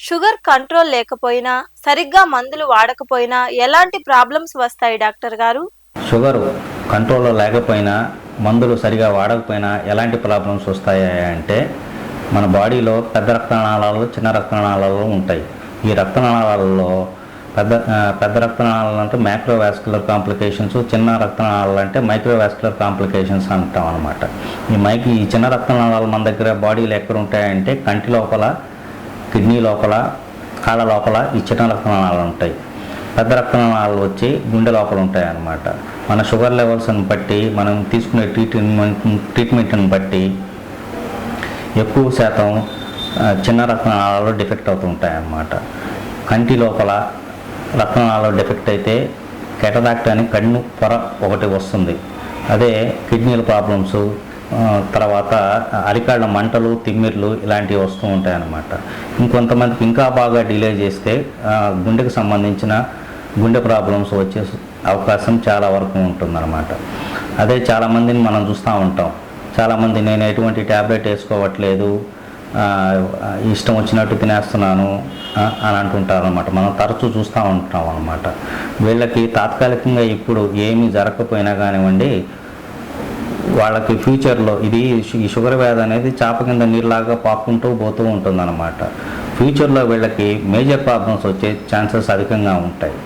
Sugar control లేకపోయినా సరిగ్గా మందులు వాడకపోయినా ఎలాంటి ప్రాబ్లమ్స్ వస్తాయి డాక్టర్ గారు? షుగర్ కంట్రోల్లో లేకపోయినా మందులు సరిగా వాడకపోయినా ఎలాంటి ప్రాబ్లమ్స్ వస్తాయి అంటే మన బాడీలో పెద్ద రక్తనాళాలు చిన్న రక్తనాళాలు ఉంటాయి. ఈ రక్తనాళాలలో పెద్ద పెద్ద రక్తనాళాలు అంటే మైక్రోవాస్కులర్ కాంప్లికేషన్స్ చిన్న రక్తనాళాలు అంటే మైక్రోవాస్కులర్ కాంప్లికేషన్స్ అంటాం అనమాట ఈ మైక్ ఈ చిన్న రక్తనాళాలు మన దగ్గర బాడీలో ఎక్కడ ఉంటాయంటే కంటి లోపల కిడ్నీ లోపల కాళ్ళ లోపల ఈ చిన్న రక్తనాళాలు ఉంటాయి. పెద్ద రక్తనాళాలు వచ్చి గుండె లోపల ఉంటాయి అన్నమాట మన షుగర్ లెవెల్స్ని బట్టి మనం తీసుకునే ట్రీట్మెంట్ ట్రీట్మెంట్ని బట్టి ఎక్కువ శాతం చిన్న రక్తనాళాలు డిఫెక్ట్ అవుతూ ఉంటాయి అన్నమాట కంటి లోపల రక్తనాళాలు డిఫెక్ట్ అయితే కెటరాక్ట్ అని కన్ను పొర ఒకటి వస్తుంది. అదే కిడ్నీల ప్రాబ్లమ్స్ తర్వాత అరికాళ్ళ మంటలు తిమ్మిర్లు ఇలాంటివి వస్తూ ఉంటాయన్నమాట. ఇంకొంతమందికి ఇంకా బాగా డిలే చేస్తే గుండెకు సంబంధించిన గుండె ప్రాబ్లమ్స్ వచ్చే అవకాశం చాలా వరకు ఉంటుందన్నమాట. అదే చాలామందిని మనం చూస్తూ ఉంటాం. చాలామంది నేను ఎటువంటి ట్యాబ్లెట్ వేసుకోవట్లేదు ఇష్టం వచ్చినట్టు తినేస్తున్నాను అని అంటుంటారు అనమాట మనం తరచూ చూస్తూ ఉంటాం అనమాట వీళ్ళకి తాత్కాలికంగా ఇప్పుడు ఏమీ జరగకపోయినా కానివ్వండి వాళ్ళకి ఫ్యూచర్లో ఇది ఈ షుగర్ వ్యాధి అనేది చాప కింద నీరులాగా పాక్కుంటూ పోతూ ఉంటుందన్నమాట. ఫ్యూచర్లో వీళ్ళకి మేజర్ ప్రాబ్లమ్స్ వచ్చే ఛాన్సెస్ అధికంగా ఉంటాయి.